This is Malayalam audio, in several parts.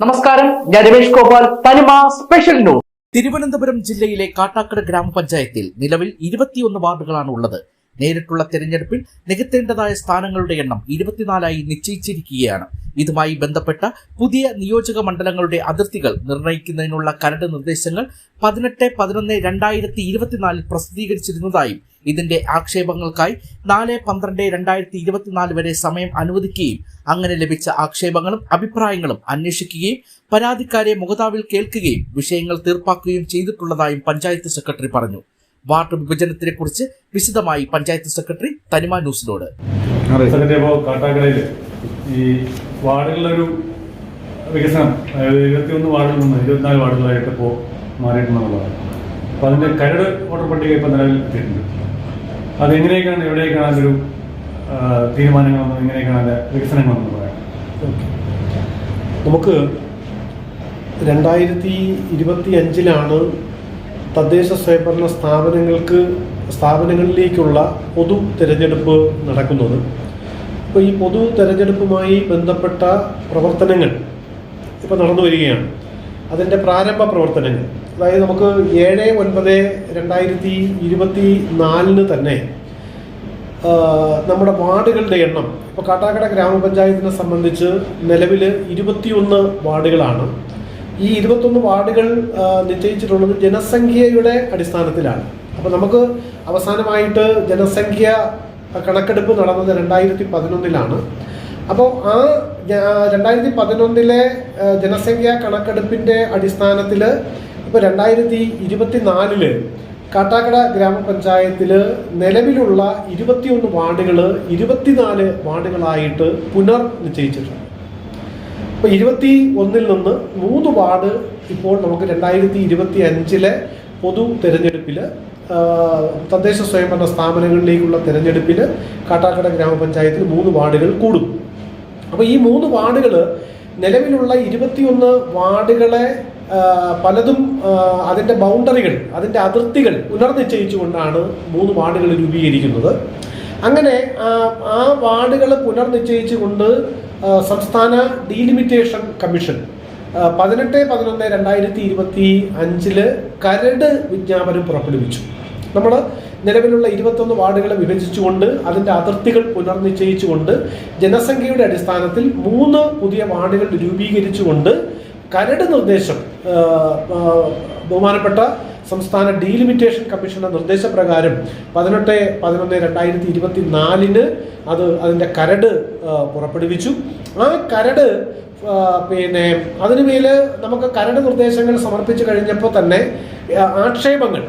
നമസ്കാരം ഞാൻ രമേഷ് ഗോപാൽ. തനിമ സ്പെഷ്യൽ ന്യൂസ് തിരുവനന്തപുരം ജില്ലയിലെ കാട്ടാക്കട ഗ്രാമപഞ്ചായത്തിൽ നിലവിൽ ഇരുപത്തിയൊന്ന് വാർഡുകളാണ് ഉള്ളത്. നേരിട്ടുള്ള തെരഞ്ഞെടുപ്പിൽ നികത്തേണ്ടതായ സ്ഥാനങ്ങളുടെ എണ്ണം ഇരുപത്തിനാലായി നിശ്ചയിച്ചിരിക്കുകയാണ്. ഇതുമായി ബന്ധപ്പെട്ട പുതിയ നിയോജക മണ്ഡലങ്ങളുടെ അതിർത്തികൾ നിർണയിക്കുന്നതിനുള്ള കരട് നിർദ്ദേശങ്ങൾ പതിനെട്ട് പതിനൊന്ന് രണ്ടായിരത്തി ഇരുപത്തിനാലിൽ പ്രസിദ്ധീകരിച്ചിരുന്നതായും ഇതിന്റെ ആക്ഷേപങ്ങൾക്കായി നാല് പന്ത്രണ്ട് രണ്ടായിരത്തി ഇരുപത്തിനാല് വരെ സമയം അനുവദിക്കുകയും അങ്ങനെ ലഭിച്ച ആക്ഷേപങ്ങളും അഭിപ്രായങ്ങളും അന്വേഷിക്കുകയും പരാതിക്കാരെ മുഖതാവിൽ കേൾക്കുകയും വിഷയങ്ങൾ തീർപ്പാക്കുകയും ചെയ്തിട്ടുള്ളതായും പഞ്ചായത്ത് സെക്രട്ടറി പറഞ്ഞു. വാർഡ് വിഭജനത്തിനെ കുറിച്ച് വിശദമായി പഞ്ചായത്ത് സെക്രട്ടറി തനിമ ന്യൂസിനോട്. സെക്രട്ടറി അപ്പോൾ കാട്ടാക്കടയിൽ ഈ വാർഡുകളിലൊരു വികസനം അതായത് ഇരുപത്തിയൊന്ന് വാർഡിൽ നിന്ന് ഇരുപത്തിനാല് വാർഡുകളായിട്ട് ഇപ്പോൾ മാറിയിട്ടുണ്ടെന്നുള്ളതാണ്. അപ്പോൾ അതിന്റെ കരട് വോട്ടർ പട്ടിക ഇപ്പോൾ നിലവിൽ എത്തിയിട്ടുണ്ട്. അതെങ്ങനെയൊക്കെയാണ് എവിടെയൊക്കെയാണ് അതിലൊരു വന്നത്? എങ്ങനെയൊക്കെയാണ് അതിന്റെ വികസനങ്ങളെന്ന് പറയാം നമുക്ക് രണ്ടായിരത്തി ഇരുപത്തി അഞ്ചിലാണ് തദ്ദേശ സ്വയംഭരണ സ്ഥാപനങ്ങൾക്ക് സ്ഥാപനങ്ങളിലേക്കുള്ള പൊതു തിരഞ്ഞെടുപ്പ് നടക്കുന്നത്. അപ്പോൾ ഈ പൊതു തിരഞ്ഞെടുപ്പുമായി ബന്ധപ്പെട്ട പ്രവർത്തനങ്ങൾ ഇപ്പോൾ നടന്നു വരികയാണ്. അതിന്റെ പ്രാരംഭ പ്രവർത്തനങ്ങൾ. അതായത് നമുക്ക് ഏഴ് ഒൻപത് രണ്ടായിരത്തി ഇരുപത്തി നാലിന് തന്നെ നമ്മുടെ വാർഡുകളുടെ എണ്ണം ഇപ്പോൾ കാട്ടാക്കട ഗ്രാമപഞ്ചായത്തിനെ സംബന്ധിച്ച് നിലവിൽ ഇരുപത്തിയൊന്ന് വാർഡുകളാണ്. ഈ ഇരുപത്തൊന്ന് വാർഡുകൾ നിശ്ചയിച്ചിട്ടുള്ളത് ജനസംഖ്യയുടെ അടിസ്ഥാനത്തിലാണ്. അപ്പോൾ നമുക്ക് അവസാനമായിട്ട് ജനസംഖ്യ കണക്കെടുപ്പ് നടന്നത് രണ്ടായിരത്തി പതിനൊന്നിലാണ്. അപ്പോൾ ആ രണ്ടായിരത്തി പതിനൊന്നിലെ ജനസംഖ്യാ കണക്കെടുപ്പിന്റെ അടിസ്ഥാനത്തിൽ ഇപ്പോൾ രണ്ടായിരത്തി ഇരുപത്തി നാലിൽ കാട്ടാക്കട ഗ്രാമപഞ്ചായത്തിൽ നിലവിലുള്ള ഇരുപത്തിയൊന്ന് വാർഡുകൾ ഇരുപത്തിനാല് വാർഡുകളായിട്ട് പുനർ നിശ്ചയിച്ചിട്ടുണ്ട്. അപ്പോൾ ഇരുപത്തി ഒന്നിൽ നിന്ന് മൂന്ന് വാർഡ് ഇപ്പോൾ നമുക്ക് രണ്ടായിരത്തി ഇരുപത്തി അഞ്ചിലെ പൊതു തെരഞ്ഞെടുപ്പിൽ തദ്ദേശ സ്വയംഭരണ സ്ഥാപനങ്ങളിലേക്കുള്ള തിരഞ്ഞെടുപ്പിൽ കാട്ടാക്കട ഗ്രാമപഞ്ചായത്തിൽ മൂന്ന് വാർഡുകൾ കൂടും. അപ്പോൾ ഈ മൂന്ന് വാർഡുകൾ നിലവിലുള്ള ഇരുപത്തിയൊന്ന് വാർഡുകളെ പലതും അതിന്റെ ബൗണ്ടറികൾ അതിന്റെ അതിർത്തികൾ പുനർനിശ്ചയിച്ചുകൊണ്ടാണ് മൂന്ന് വാർഡുകൾ രൂപീകരിക്കുന്നത്. അങ്ങനെ ആ, വാർഡുകൾ പുനർനിശ്ചയിച്ചുകൊണ്ട് സംസ്ഥാന ഡീലിമിറ്റേഷൻ കമ്മീഷൻ പതിനെട്ട് പതിനൊന്ന് രണ്ടായിരത്തി ഇരുപത്തി അഞ്ചിൽ കരട് വിജ്ഞാപനം പുറപ്പെടുവിച്ചു. നമ്മൾ നിലവിലുള്ള ഇരുപത്തൊന്ന് വാർഡുകളെ വിഭജിച്ചുകൊണ്ട് അതിന്റെ അതിർത്തികൾ പുനർനിശ്ചയിച്ചുകൊണ്ട് ജനസംഖ്യയുടെ അടിസ്ഥാനത്തിൽ മൂന്ന് പുതിയ വാർഡുകൾ രൂപീകരിച്ചുകൊണ്ട് കരട് നിർദ്ദേശം ബഹുമാനപ്പെട്ട സംസ്ഥാന ഡീലിമിറ്റേഷൻ കമ്മീഷന്റെ നിർദ്ദേശപ്രകാരം പതിനെട്ട് പതിനൊന്ന് രണ്ടായിരത്തി ഇരുപത്തി നാലിന് അത് അതിന്റെ കരട് പുറപ്പെടുവിച്ചു. ആ കരട് പിന്നെ അതിനുമേൽ നമുക്ക് കരട് നിർദ്ദേശങ്ങൾ സമർപ്പിച്ചു കഴിഞ്ഞപ്പോൾ തന്നെ ആക്ഷേപങ്ങൾ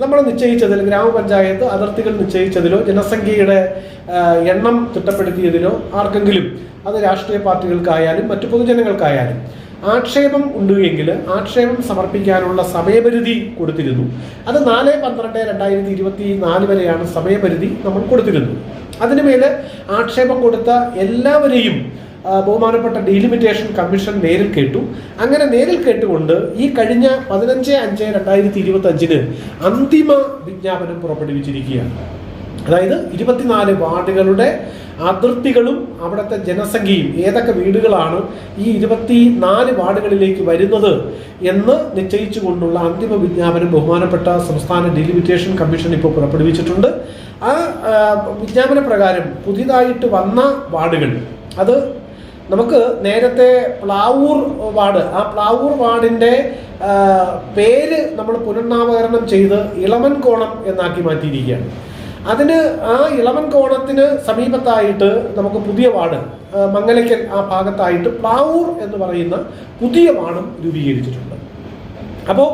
നമ്മൾ നിശ്ചയിച്ചതിൽ ഗ്രാമപഞ്ചായത്ത് അതിർത്തികൾ നിശ്ചയിച്ചതിലോ ജനസംഖ്യയുടെ എണ്ണം തിട്ടപ്പെടുത്തിയതിലോ ആർക്കെങ്കിലും അത് രാഷ്ട്രീയ പാർട്ടികൾക്കായാലും മറ്റു പൊതുജനങ്ങൾക്കായാലും ആക്ഷേപം ഉണ്ടെങ്കിൽ ആക്ഷേപം സമർപ്പിക്കാനുള്ള സമയപരിധി കൊടുത്തിരുന്നു. അത് നാല് പന്ത്രണ്ട് രണ്ടായിരത്തി ഇരുപത്തി നാല് വരെയാണ് സമയപരിധി നമ്മൾ കൊടുത്തിരുന്നത്. അതിനുമേൽ ആക്ഷേപം കൊടുത്ത എല്ലാവരെയും ബഹുമാനപ്പെട്ട ഡീലിമിറ്റേഷൻ കമ്മീഷൻ നേരിൽ കേട്ടു. അങ്ങനെ നേരിൽ കേട്ടുകൊണ്ട് ഈ കഴിഞ്ഞ പതിനഞ്ച് അഞ്ച് രണ്ടായിരത്തി ഇരുപത്തി അഞ്ചിന് അന്തിമ വിജ്ഞാപനം പുറപ്പെടുവിച്ചിരിക്കുകയാണ്. അതായത് ഇരുപത്തിനാല് വാർഡുകളുടെ അതിർത്തികളും അവിടുത്തെ ജനസംഖ്യയും ഏതൊക്കെ വീടുകളാണ് ഈ ഇരുപത്തി നാല് വാർഡുകളിലേക്ക് വരുന്നത് എന്ന് നിശ്ചയിച്ചു കൊണ്ടുള്ള അന്തിമ വിജ്ഞാപനം ബഹുമാനപ്പെട്ട സംസ്ഥാന ഡിലിമിറ്റേഷൻ കമ്മീഷൻ ഇപ്പോൾ പുറപ്പെടുവിച്ചിട്ടുണ്ട്. ആ വിജ്ഞാപന പ്രകാരം പുതിയതായിട്ട് വന്ന വാർഡുകൾ അത് നമുക്ക് നേരത്തെ പ്ലാവൂർ വാർഡ് ആ പ്ലാവൂർ വാർഡിന്റെ പേര് നമ്മൾ പുനർനാമകരണം ചെയ്ത് ഇളമൻ കോണം എന്നാക്കി മാറ്റിയിരിക്കുകയാണ്. അതിന് ആ ഇളവൻ കോണത്തിന് സമീപത്തായിട്ട് നമുക്ക് പുതിയ വാർഡ് മംഗലയ്ക്കൽ ആ ഭാഗത്തായിട്ട് പ്ലാവൂർ എന്ന് പറയുന്ന പുതിയ വാർഡും രൂപീകരിച്ചിട്ടുണ്ട്. അപ്പോൾ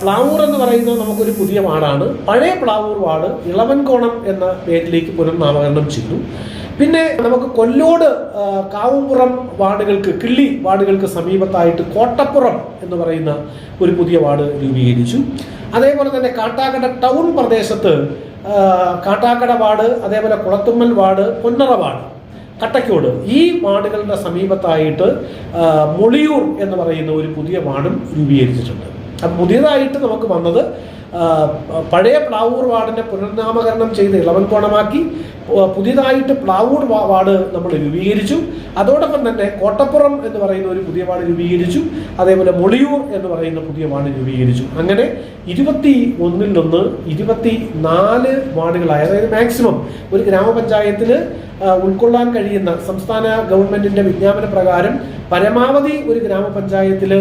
പ്ലാവൂർ എന്ന് പറയുന്നത് നമുക്കൊരു പുതിയ വാർഡാണ്. പഴയ പ്ലാവൂർ വാർഡ് ഇളവൻകോണം എന്ന പേരിലേക്ക് പുനർനാമകരണം ചെയ്തു. പിന്നെ നമുക്ക് കൊല്ലോട് കാവുംപുറം വാർഡുകൾക്ക് കിള്ളി വാർഡുകൾക്ക് സമീപത്തായിട്ട് കോട്ടപ്പുറം എന്ന് പറയുന്ന ഒരു പുതിയ വാർഡ് രൂപീകരിച്ചു. അതേപോലെ തന്നെ കാട്ടാക്കട ടൗൺ പ്രദേശത്ത് കാട്ടാക്കട വാർഡ് അതേപോലെ കുളത്തുമ്മൽ വാർഡ് പൊന്നറ വാർഡ് കട്ടക്കോട് ഈ വാർഡുകളുടെ സമീപത്തായിട്ട് മുളിയൂർ എന്ന് പറയുന്ന ഒരു പുതിയ വാർഡും രൂപീകരിച്ചിട്ടുണ്ട്. അപ്പം പുതിയതായിട്ട് നമുക്ക് വന്നത് പഴയ പ്ലാവൂർ വാർഡിനെ പുനർനാമകരണം ചെയ്ത് ഇളവൻകോണമാക്കി പുതിയതായിട്ട് പ്ലാവൂർ വാ- വാർഡ് നമ്മൾ രൂപീകരിച്ചു. അതോടൊപ്പം തന്നെ കോട്ടപ്പുറം എന്ന് പറയുന്ന ഒരു പുതിയ വാർഡ് രൂപീകരിച്ചു. അതേപോലെ മൊളിയൂർ എന്ന് പറയുന്ന പുതിയ വാർഡ് രൂപീകരിച്ചു. അങ്ങനെ ഇരുപത്തി ഒന്നിൽ നിന്ന് ഇരുപത്തി നാല് വാർഡുകളായി. അതായത് മാക്സിമം ഒരു ഗ്രാമപഞ്ചായത്തിന് ഉൾക്കൊള്ളാൻ കഴിയുന്ന സംസ്ഥാന ഗവൺമെന്റിന്റെ വിജ്ഞാപന പ്രകാരം പരമാവധി ഒരു ഗ്രാമപഞ്ചായത്തിൽ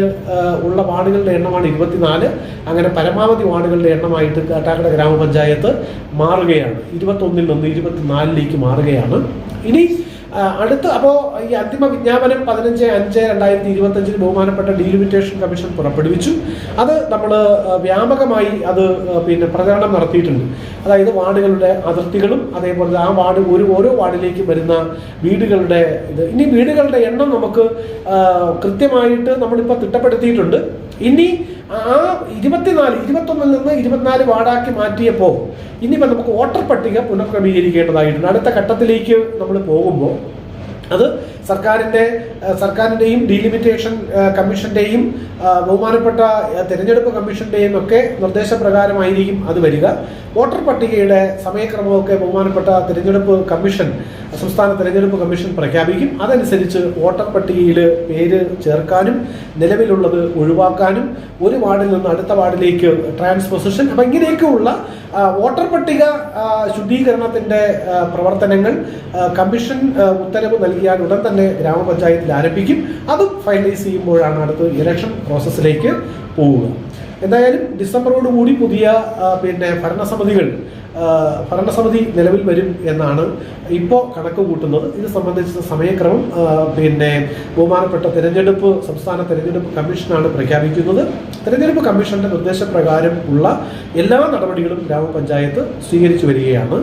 ഉള്ള വാർഡുകളുടെ എണ്ണമാണ് ഇരുപത്തിനാല്. അങ്ങനെ പരമാവധി വാർഡുകളുടെ എണ്ണമായിട്ട് കാട്ടാക്കട ഗ്രാമപഞ്ചായത്ത് മാറുകയാണ്. ഇരുപത്തൊന്നിൽ നിന്ന് ഇരുപത്തിനാലിലേക്ക് മാറുകയാണ്. ഇനി അടുത്ത അപ്പോൾ ഈ അന്തിമ വിജ്ഞാപനം പതിനഞ്ച് അഞ്ച് രണ്ടായിരത്തി ഇരുപത്തഞ്ചിൽ ബഹുമാനപ്പെട്ട ഡീലിമിറ്റേഷൻ കമ്മീഷൻ പുറപ്പെടുവിച്ചു. അത് നമ്മൾ വ്യാപകമായി അത് പിന്നെ പ്രചാരണം നടത്തിയിട്ടുണ്ട്. അതായത് വാർഡുകളുടെ അതിർത്തികളും അതേപോലെ ആ വാർഡ് ഒരു ഓരോ വാർഡിലേക്ക് വരുന്ന വീടുകളുടെ ഇത്. ഇനി വീടുകളുടെ എണ്ണം നമുക്ക് കൃത്യമായിട്ട് നമ്മളിപ്പോൾ തിട്ടപ്പെടുത്തിയിട്ടുണ്ട്. ഇനി ആ ഇരുപത്തിനാല് ഇരുപത്തൊന്നിൽ നിന്ന് ഇരുപത്തിനാല് വാർഡാക്കി മാറ്റിയപ്പോൾ ഇനിയിപ്പോൾ നമുക്ക് വോട്ടർ പട്ടിക പുനഃക്രമീകരിക്കേണ്ടതായിട്ടുണ്ട്. അടുത്ത ഘട്ടത്തിലേക്ക് നമ്മൾ പോകുമ്പോൾ അത് സർക്കാരിന്റെ സർക്കാരിന്റെയും ഡീലിമിറ്റേഷൻ കമ്മീഷന്റെയും ബഹുമാനപ്പെട്ട തിരഞ്ഞെടുപ്പ് കമ്മീഷന്റെയും ഒക്കെ നിർദ്ദേശപ്രകാരമായിരിക്കും അത് വരിക. വോട്ടർ പട്ടികയുടെ സമയക്രമമൊക്കെ ബഹുമാനപ്പെട്ട തിരഞ്ഞെടുപ്പ് കമ്മീഷൻ സംസ്ഥാന തിരഞ്ഞെടുപ്പ് കമ്മീഷൻ പ്രഖ്യാപിക്കും. അതനുസരിച്ച് വോട്ടർ പട്ടികയിൽ പേര് ചേർക്കാനും നിലവിലുള്ളത് ഒഴിവാക്കാനും ഒരു വാർഡിൽ നിന്ന് അടുത്ത വാർഡിലേക്ക് ട്രാൻസ്പൊസിഷൻ. അപ്പം ഇങ്ങനെയൊക്കെയുള്ള വോട്ടർ പട്ടിക ശുദ്ധീകരണത്തിന്റെ പ്രവർത്തനങ്ങൾ കമ്മീഷൻ ഉത്തരവ് നൽകിയാൽ ഉടൻ തന്നെ ഗ്രാമപഞ്ചായത്തിൽ ആരംഭിക്കും. അതും ഫൈനലൈസ് ചെയ്യുമ്പോഴാണ് അടുത്ത ഇലക്ഷൻ പ്രോസസ്സിലേക്ക് പോവുക. എന്തായാലും ഡിസംബറോട് കൂടി പുതിയ പിന്നെ ഭരണസമിതികൾ ഭരണസമിതി നിലവിൽ വരും എന്നാണ് ഇപ്പോൾ കണക്ക് കൂട്ടുന്നത്. ഇത് സംബന്ധിച്ച സമയക്രമം പിന്നെ ബഹുമാനപ്പെട്ട തെരഞ്ഞെടുപ്പ് സംസ്ഥാന തെരഞ്ഞെടുപ്പ് കമ്മീഷനാണ് പ്രഖ്യാപിക്കുന്നത്. തെരഞ്ഞെടുപ്പ് കമ്മീഷന്റെ നിർദ്ദേശപ്രകാരം ഉള്ള എല്ലാ നടപടികളും ഗ്രാമപഞ്ചായത്ത് സ്വീകരിച്ചു വരികയാണ്.